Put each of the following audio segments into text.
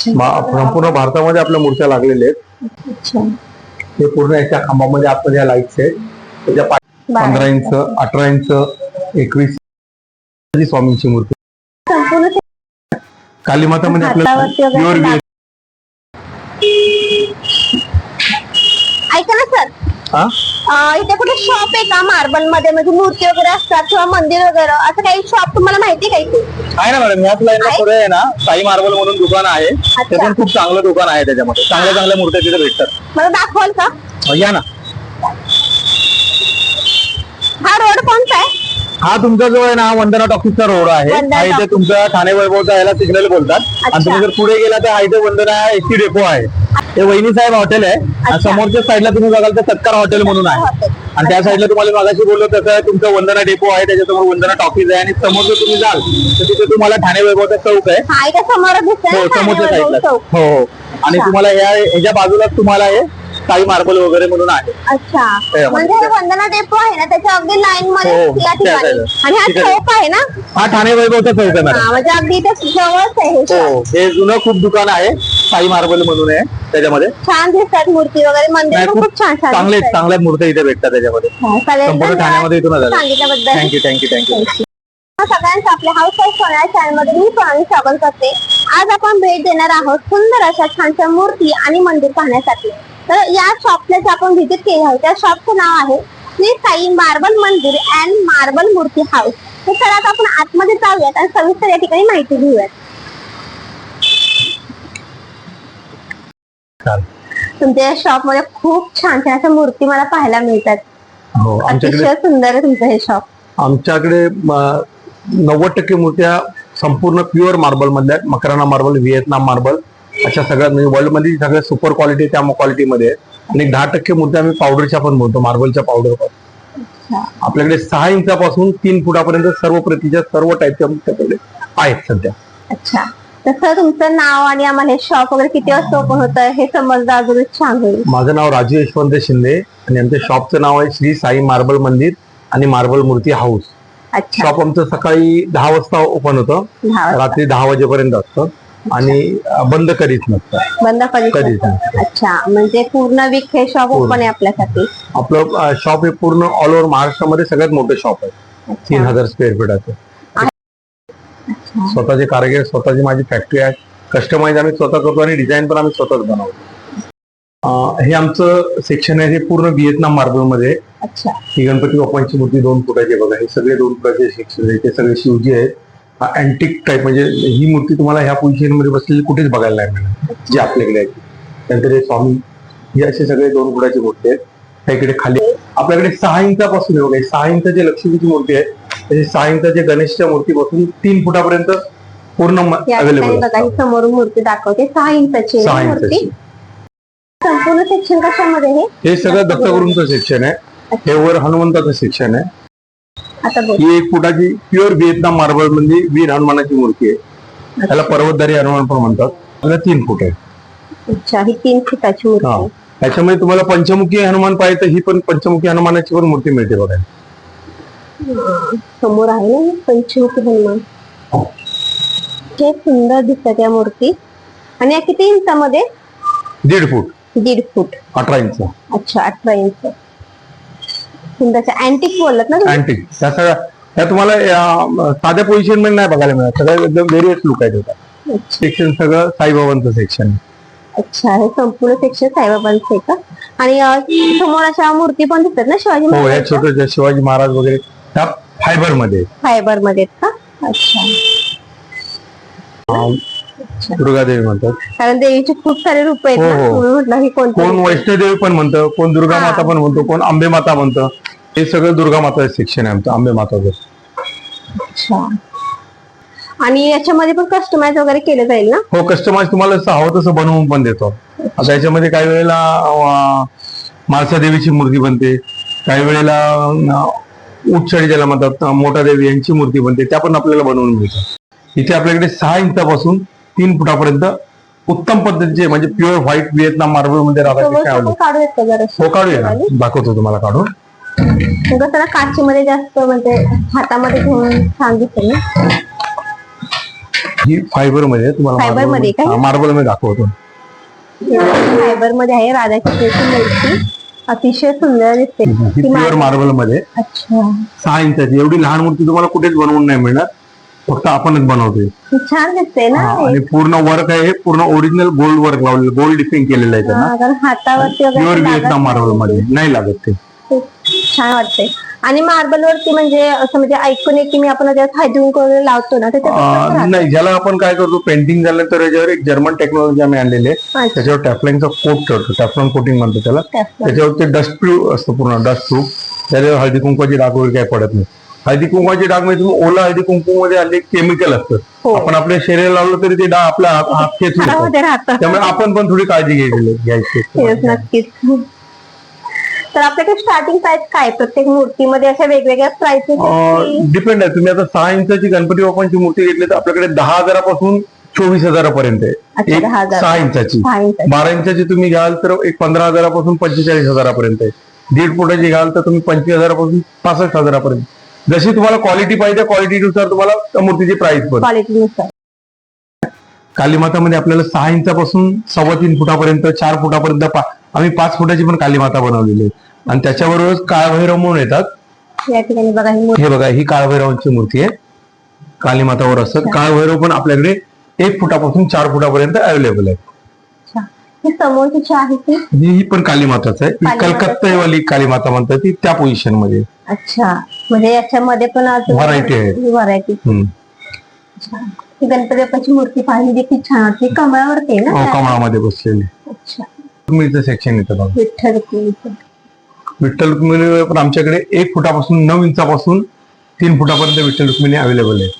संपूर्ण भारतामध्ये आपल्या मूर्त्या लागलेल्या आहेत. हे पूर्ण याच्या खांबामध्ये आतमध्ये या लाईट्स आहेत. त्याच्या. पंधरा इंच अठरा इंच एकवीस स्वामींची मूर्ती. संपूर्ण ते कालीमातामध्ये आपल्याला प्युअर ऐका ना सर. इथे कुठे शॉप आहे का मार्बलमध्ये? म्हणजे मूर्ती वगैरे असतात किंवा मंदिर वगैरे असं काही शॉप तुम्हाला माहिती आहे का इथे? आहे ना मॅडम याच लाईनला पुढे आहे ना साई मार्बल म्हणून दुकान आहे. ते पण खूप चांगलं दुकान आहे त्याच्यामध्ये. चांगल्या चांगल्या मूर्त्या तिथे भेटतात. मला दाखवाल का? अं, या ना. हा रोड कोणता आहे? हा तुमचा जो आहे ना वंदना टॉकीजचा रोड आहे. वंदना हा इथे टॉकीज. तुमचा ठाणे वैभवचा याला सिग्नल बोलतात. आणि तुम्ही जर पुढे गेला तर हा इथे वंदना एसटी डेपो आहे. ते वहिनी साहेब हॉटेल आहे. समोरच्या साईडला तुम्ही बघाल तर सत्कार हॉटेल म्हणून आहे. आणि त्या साईडला तुम्हाला मागाशी बोललो तसं तुमचं वंदना डेपो आहे त्याच्यासमोर वंदना टॉकीज आहे आणि समोर जर तुम्ही जाल तर तिथे तुम्हाला ठाणे वैभवचा चौक आहे हा हो समोरच्या साईडला. हो हो आणि. तुम्हाला या ह्याच्या बाजूलाच तुम्हाला हे साई मार्बल वगैरे म्हणून आहे. अच्छा. म्हणजे हे वंदना डेपो आहे ना त्याच्या अगदी लाईन मध्ये हो, या त्या ठिकाणी. साईडला. आणि हा तिकडे. चौक आहे ना? हा ठाणे वैभवचा चौक आहे मॅडम हा म्हणजे अगदी इथे जवळच आहे हे. हो हे जुनं खूप दुकान आहे. साई मार्बल म्हणून आहे त्याच्यामध्ये. छान दिसतात मूर्ती वगैरे. मंदिर पण खूप छान छान चांगले. चांगल्या मूर्त्या इथे भेटतात त्याच्यामध्ये. हा, संपूर्ण ठाण्यामध्ये इथून आलेलं. सांगितल्याबद्दल थँक्यू थँक्यू थँक्यू सगळ्यांचं आपल्या हाऊस वाईफ सोन्या चॅनलमध्ये मी स्वामी स्वागत करते. आज आपण भेट देणार आहोत सुंदर अशा छानशा मूर्ती आणि मंदिर पाहण्यासाठी. तर या शॉपला जे आपण व्हिजिट केली आहे त्या शॉपचं नाव आहे श्री साई मार्बल मंदिर अँड मार्बल मूर्ती हाऊस तर चला आता आपण आतमध्ये जाऊयात आणि सविस्तर या ठिकाणी माहिती घेऊयात. तुमच्या या शॉपमध्ये खूप छान छान अशा मूर्ती मला पाहायला मिळतात. हो अतिशय सुंदर आहे तुमचं हे शॉप आमच्याकडे नव्वद टक्के मूर्त्या संपूर्ण प्युअर मार्बल मधल्या मकराना मार्बल व्हिएतनाम मार्बल अशा सगळ्या म्हणजे वर्ल्डमध्ये सगळ्या सुपर क्वालिटी त्या क्वालिटीमध्ये आहेत आणि दहा टक्के मूर्त्या आम्ही पावडरच्या पण बोलतो मार्बलच्या पावडर पण. आपल्याकडे सहा इंचापासून तीन फुटापर्यंत सर्व प्रतीच्या सर्व टाईपच्या आमच्याकडे आहेत सध्या. अच्छा. तसं तुमचं नाव आणि आम्हाला हे शॉप वगैरे किती वाजता ओपन होतं हे समजलं अजूनच छान होईल. माझं नाव राजू यशवंत शिंदे आणि आमच्या शॉपचं नाव आहे श्री साई मार्बल मंदिर आणि मार्बल मूर्ती हाऊस अच्छा. शॉप आमचं सकाळी दहा वाजता ओपन होतं. रात्री दहा वाजेपर्यंत असतं. आणि बंद करीत नसतं बंद नसतं. अच्छा म्हणजे पूर्ण वीक हे शॉप ओपन आहे आपल्यासाठी? आपलं शॉप हे पूर्ण ऑल ओव्हर महाराष्ट्रामध्ये सगळ्यात मोठं शॉप आहे. तीन हजार स्क्वेअर फीटाचं. स्वतःचे कारागीर स्वतःची माझी फॅक्टरी आहे. कस्टमाइज आम्ही स्वतः करतो आणि डिझाईन पण आम्ही स्वतःच बनवतो. अं, हे आमचं सेक्शन आहे हे पूर्ण व्हिएतनाम मार्बलमध्ये आहे. अच्छा. ही गणपती बाप्पांची मूर्ती दोन फुटाची आहे बघा. हे सगळे दोन फुटाचे सेक्शन आहे. ते सगळे शिवजी आहेत. अँटिक टाईप म्हणजे ही मूर्ती तुम्हाला ह्या पोझिशनमध्ये बसलेली कुठेच बघायला नाही मिळणार. जी आपल्याकडे आहे. ती. त्यानंतर हे स्वामी हे असे सगळे दोन फुटाची मूर्ती आहेत. त्या इकडे खाली आपल्याकडे सहा इंचापासून आहे बघा. सहा इंचाची लक्ष्मीची मूर्ती आहे तशी सहा इंचाची गणेशच्या मूर्तीपासून तीन फुटापर्यंत पूर्ण अवेलेबल ही समोरून मूर्ती दाखवते. सहा इंचाची सहा मूर्ती. इंचाची. संपूर्ण सेक्शन कशामध्ये हे सगळं दत्तगुरूंचं सेक्शन आहे. हे वर हनुमंताचं सेक्शन आहे. ही एक फुटाची प्युअर व्हिएतनाम मार्बलमध्ये वीर हनुमानाची मूर्ती आहे. त्याला पर्वतधारी हनुमान पण म्हणतात. त्याला तीन फूट आहे. अच्छा ही तीन फुटाची मूर्ती त्याच्यामध्ये तुम्हाला पंचमुखी हनुमान पाहिजे तर ही पण पंचमुखी हनुमानाची पण मूर्ती मिळते बघा. समोर आहे ना पंचमुखी हनुमान? सुंदर दिसतात या मूर्ती. आणि या किती इंचामध्ये? दीड फूट. दीड फूट. अठरा इंच. अच्छा अठरा इंच. सुंदर अँटिक बोलत ना तुम्ही? अँटिक त्या सगळ्या त्या तुम्हाला या, साध्या पोझिशनमध्ये नाही बघायला मिळत. सगळ्या एकदम वेरियस लुक आहे त्याचा अच्छा. सेक्शन सगळं साईबाबांचं सेक्शन अच्छा हे संपूर्ण सेक्शन साईबाबांचं आहे का? आणि अं, समोर अशा मूर्ती पण दिसतात ना शिवाजी हो या महाराज छोट्या शिवाजी महाराज वगैरे त्या फायबरमध्ये फायबरमध्ये आहेत का? अच्छा. अं, अच्छा दुर्गादेवी म्हणतात. कारण देवीचे खूप सारे रूप आहेत हो, ना. हो. म्हणून म्हटलं ही कोणती कोण वैष्णोदेवी पण म्हणतं कोण दुर्गा हा. माता पण म्हणतो कोण आंबे माता म्हणतं. हे सगळं दुर्गा माता सेक्शन आहे आमचं आंबे माताचं अच्छा. आणि याच्यामध्ये पण कस्टमाइज वगैरे केलं जाईल ना? हो कस्टमाइज तुम्हाला जसं हवं तसं बनवून पण देतो. आता याच्यामध्ये काही वेळेला अं, म्हाळसा देवीची मूर्ती बनते. काही वेळेला अं, उच्चडी ज्याला म्हणतात अं, मोठा देवी यांची मूर्ती बनते. त्या पण आपल्याला बनवून मिळतात. इथे आपल्याकडे सहा इंचापासून तीन फुटापर्यंत उत्तम पद्धतीचे म्हणजे प्युअर व्हाईट व्हिएतनाम मार्बलमध्ये राधाकृष्ण हो काढूया ना. दाखवतो तुम्हाला काढून. कसं ना काचीमध्ये जास्त म्हणजे हातामध्ये घेऊन छान दिसेल ही फायबरमध्ये. तुम्हाला Fiber मध्ये? मार्बलमध्ये दाखवतो. फायबरमध्ये आहे राधाकृष्णाची मूर्ती. अतिशय सुंदर दिसते. ही प्युअर मार्बलमध्ये. अच्छा. सहा इंचाची. एवढी लहान मूर्ती तुम्हाला कुठेच बनवून नाही मिळणार. फक्त आपणच बनवतोय. छान दिसते ना हा. आणि पूर्ण वर्क आहे हे पूर्ण ओरिजिनल गोल्ड वर्क लावलेलं गोल्ड डिफिंग केलेलं आहे त्यांना. कारण हातावरती वगैरे लागत. मार्बलमध्ये नाही लागत ते. खूप छान वाटते आणि मार्बल वरती म्हणजे असं म्हणजे ऐकून आहे की मी आपण त्यात वगैरे लावतो ना तर ते कसं अं, राहतं? नाही ज्याला आपण काय करतो पेंटिंग झाल्यानंतर याच्यावर एक जर्मन टेक्नॉलॉजी आम्ही आणलेली आहे. अच्छा, त्याच्यावर टॅफलाईनचा कोट करतो टॅफलॉन कोटिंग म्हणतो त्याला. त्याच्यावर ते डस्ट प्रूफ असतं पूर्ण डस्ट प्रूफ त्याच्यावर हळदी कुंकवाची डाग वगैरे काय पडत नाही. हळदी कुंकवाची डाग म्हणजे तुम्ही ओला हळदी कुंकू मध्ये हल्ली केमिकल असतं. हो. आपण आपल्या शरीर लावलं तरी ते डाग आपल्या हात हात खेचून येतात. हातामध्ये राहतं. त्यामुळे आपण पण थोडी काळजी घ्यायची घ्यायची नक्कीच. तर आपल्याकडे स्टार्टिंग प्राइस काय आहे? प्रत्येक मूर्तीमध्ये अशा वेगवेगळ्या प्राइसेस डिपेंड आहे. तुम्ही आता सहा इंचाची गणपती बाप्पांची मूर्ती घेतली तर आपल्याकडे दहा हजारापासून चोवीस हजारापर्यंत आहे. अच्छा, एक 10,000. सहा इंचाची. सहा इंच बारा इंचाची तुम्ही घ्याल तर एक पंधरा हजारापासून पंचेचाळीस हजारापर्यंत आहे. दीड फुटाची घ्याल तर तुम्ही पंचवीस हजारापासून पासष्ट हजारापर्यंत. जशी तुम्हाला क्वालिटी पाहिजे क्वालिटीनुसार तुम्हाला त्या मूर्तीची प्राइस पण क्वालिटीनुसार कालीमातामध्ये आपल्याला सहा इंचापासून सव्वा तीन फुटापर्यंत चार फुटापर्यंत पा- आम्ही पाच फुटाची पण कालीमाता बनवलेली आहे. आणि त्याच्याबरोबर काळभैरव म्हणून येतात. या ठिकाणी बघा ही मूर्ती हे बघा ही काळभैरवांची मूर्ती आहे. कालीमातावर असतात. काळभैरव पण आपल्याकडे एक फुटापासून चार फुटापर्यंत अवेलेबल आहे. ही समोरची जी आहे ती. ही ही पण कालीमाताच आहे. ही कालीमाताच. आहे. कलकत्तावाली कालीमाता म्हणतात ती त्या पोझिशनमध्ये. आहे. अच्छा. म्हणजे याच्यामध्ये पण Variety आहे. व्हरायटी हम्म. गणपती बाप्पाची मूर्ती पाहिली देखील छान. वाटते कमळावरती आहे हो, ना कमळामध्ये बसलेली. अच्छा. रुक्मिणीचं सेक्शन येतं बघा. विठ्ठल रुक्मिणीचं. विठ्ठल रुक्मिणी पण आमच्याकडे एक फुटापासून नऊ इंचापासून तीन फुटापर्यंत विठ्ठल रुक्मिणी अवेलेबल आहे.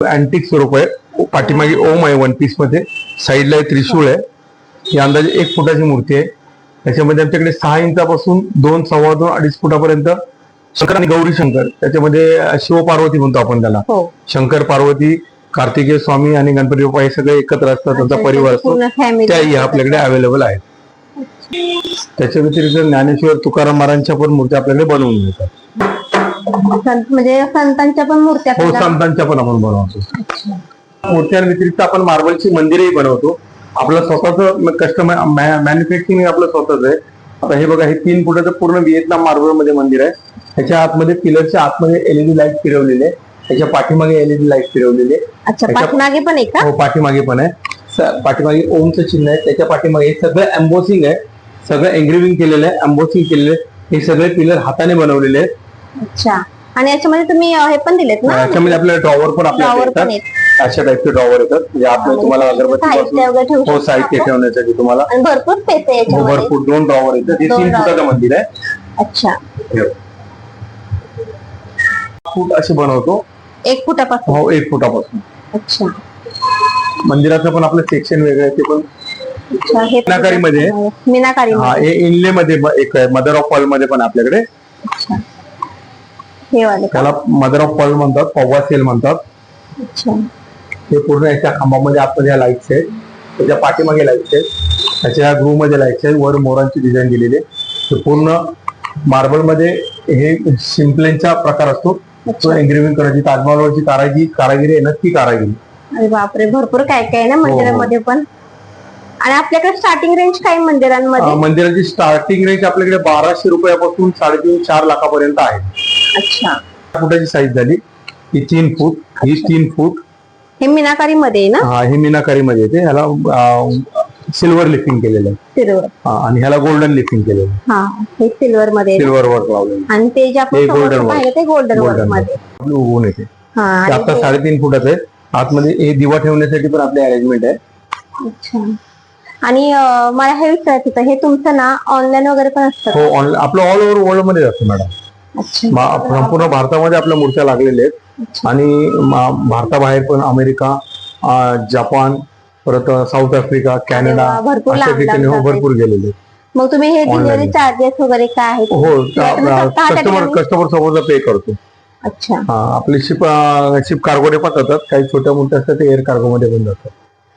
अँटिक स्वरूप आहे. पाठीमागे ओम आहे वन पीसमध्ये साईडला त्रिशूळ आहे. ही अंदाजे एक फुटाची मूर्ती आहे. त्याच्यामध्ये आमच्याकडे सहा इंचापासून दोन सव्वा दोन अडीच फुटापर्यंत शंकर आणि गौरी शंकर. त्याच्यामध्ये शिवपार्वती म्हणतो आपण त्याला. हो. शंकर पार्वती कार्तिकेय स्वामी आणि गणपती बाप्पा हे सगळे एकत्र असतात. त्यांचा परिवार असतो. त्याही आपल्याकडे अवेलेबल आहेत. त्याच्या व्यतिरिक्त ज्ञानेश्वर तुकाराम महाराजांच्या पण मूर्त्या आपल्याकडे बनवून मिळतात. म्हणजे संतांच्या पण मूर्त्या हो संतांच्या पण आपण बनवतो. मूर्त्यांव्यतिरिक्त आपण मार्बलची मंदिरही बनवतो. आपलं स्वतःच कस्टमर मॅन्युफॅक्चरिंग आपलं स्वतःच आहे. आता हे बघा हे तीन फुटाचं पूर्ण व्हिएतनाम मार्बलमध्ये मंदिर आहे. त्याच्या आतमध्ये पिलरच्या आतमध्ये एलईडी लाइट फिरवलेले आहे. त्याच्या पाठीमागे एलईडी लाइट फिरवलेली आहे. अच्छा पाठीमागे पण आहे का? हो पाठीमागे पण आहे. पाठीमागे ओमचं चिन्ह आहे. त्याच्या पाठीमागे हे सगळं एम्बोसिंग आहे. सगळं एंग्रेविंग केलेलं आहे एम्बोसिंग केलेलं आहे. हे सगळे पिलर हाताने बनवलेले आहेत. अच्छा. आणि याच्यामध्ये तुम्ही हे पण दिलेत ना? याच्यामध्ये आपल्याला ड्रॉवर पण आपल्याला Drawer पण येतात अशा टाईपचे ड्रॉवर येतात. म्हणजे तुम्हाला अगरबत्ती साहित्य वगैरे ठेवू हो शकता साहित्य आपण. ठेवण्यासाठी तुम्हाला. आणि भरपूर स्पेस आहे हो याच्यामध्ये भरपूर. दोन ड्रॉवर येतात हे दोन तीन drawer. फुटाचं मंदिर आहे. अच्छा. हे. फूट असे बनवतो. एक फुटापासून? हो एक फुटापासून. अच्छा. मंदिराचं पण आपलं सेक्शन वेगळं आहे ते पण अच्छा हे पण- मीनाकारीमध्ये? मीनाकारी हा हे इनले मध्ये एक मदर ऑफ पॉलमध्ये पण आपल्याकडे. अच्छा. हे वाले? त्याला मदर ऑफ पॉल म्हणतात पव्वा सेल म्हणतात. अच्छा. हे पूर्ण याच्या खांबामध्ये आतमध्ये लाईट्स आहेत. त्याच्या पाठीमागे लाईट्स आहेत. त्याच्या ग्रूवमध्ये लाईट्स आहेत. वर मोरांची डिझाईन दिलेली आहे. पूर्ण मार्बलमध्ये हे शिंपलेंचा प्रकार असतो. तो एंग्रेविंग करायची ताजमहलवरची कारागिरी कारागिरी आहे ना ती कारागिरी. अरे बापरे भरपूर काय काय आहे ना हो. मंदिरामध्ये पण. आणि आपल्याकडे स्टार्टिंग रेंज काय मंदिरांमध्ये? मंदिराची स्टार्टिंग रेंज आपल्याकडे बाराशे रुपयापासून साडेतीन चार लाखापर्यंत आहे. अच्छा. फुटाची साईज झाली. ही तीन फूट ही तीन फूट. हे मीनाकारी मध्ये ना? हा हे मीनाकारी मध्ये येते ह्याला सिल्वर लिफ्टिंग केलेलं आहे. सिल्वर हा, आणि ह्याला गोल्डन लिफ्टिंग केलेलं आहे. हा हे सिल्वर मध्ये आहे. सिल्वर वर्क लावलेलं आणि ते जे आपण हे समोर golden work. पाहिलं ते गोल्डन वर्क गोल्डनमध्ये. उभून येते. हा आणि आता साडेतीन फुटाचं आहे. आतमध्ये हे दिवा ठेवण्यासाठी पण आपले अरेंजमेंट आहे. अच्छा. आणि अं, मला हे विचारायचं होतं. हे तुमचं ना ऑनलाईन वगैरे पण असतं हो ऑनलाईन आपलं ऑल ओव्हर वर्ल्डमध्ये असतं मॅडम संपूर्ण भारतामध्ये आपल्या मूर्त्या लागलेल्या आहेत. आणि मा- भारताबाहेर पण अमेरिका जपान परत साऊथ आफ्रिका कॅनडा अशा ठिकाणी हो भरपूर गेलेले. मग तुम्ही हे. डिलिव्हरी चार्जेस वगैरे काय आहेत? हो कस्टमर कस्टमर समोर पे करतो. अच्छा. हा आपले शिप शिप कार्गोने पण जातात काही छोट्या मोठ्या असतात ते एअर कार्गो मध्ये पण जातात.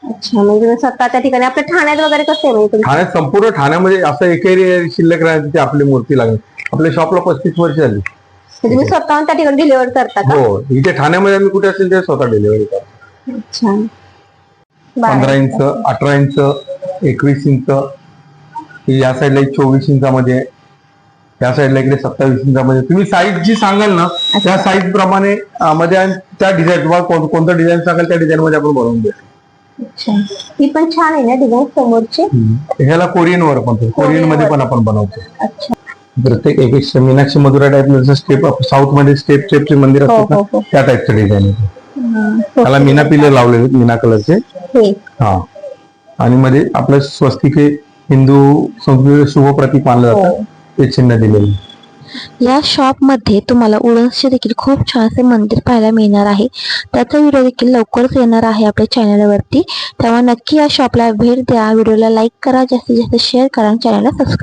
अच्छा म्हणजे स्वतः त्या ठिकाणी आपल्या ठाण्यात वगैरे कसं आहे म्हणजे ठाण्यात संपूर्ण ठाण्यामध्ये असं एकही शिल्लक राहते आपली मूर्ती लागली. आपल्या शॉपला पस्तीस वर्ष झाली. तुम्ही स्वतःहून त्या ठिकाणी डिलिव्हर करता का? हो इथे ठाण्यामध्ये आम्ही कुठे असेल ते स्वतः डिलिव्हरी करतो. पंधरा इंच अठरा इंच एकवीस इंच या साईडला एक चोवीस इंचामध्ये. या साईडला इकडे सत्तावीस इंचामध्ये. तुम्ही साईज जी सांगाल ना त्या साईज प्रमाणे अं, मध्ये आणि त्या डिझाईन तुम्हाला कोण- कोणतं डिझाईन सांगाल त्या डिझाईन मध्ये आपण बनवून देऊ. अच्छा. ही पण छान आहे ना डिझाईन समोरची? ह्याला कोरियन वर पण कोरियनमध्ये पण आपण बनवतो. अच्छा. प्रत्येक एक एक मीनाक्षी मधुरा टाईप जसं स्टेप साऊथमध्ये स्टेप स्टेपचे मंदिर हो, असतात हो, ना हो. त्या टाईपचं डिझाईन आहे. त्याला मीना पिले लावलेले आहेत, मीना कलरचे हे हा आणि मध्ये आपलं स्वस्तिक हे हिंदू संस्कृती शुभ प्रतीक मानलं हो. जातं ते चिन्ह दिलेलं आहे. या शॉपमध्ये तुम्हाला उडन्सचे देखील खूप छानसे मंदिर पाहायला मिळणार आहे त्याचा व्हिडिओ देखील लवकरच येणार आहे आपल्या चॅनलवरती तेव्हा नक्की या शॉपला भेट द्या व्हिडिओला लाईक करा जास्तीत जास्त शेअर करा आणि चॅनलला सबस्क्राईब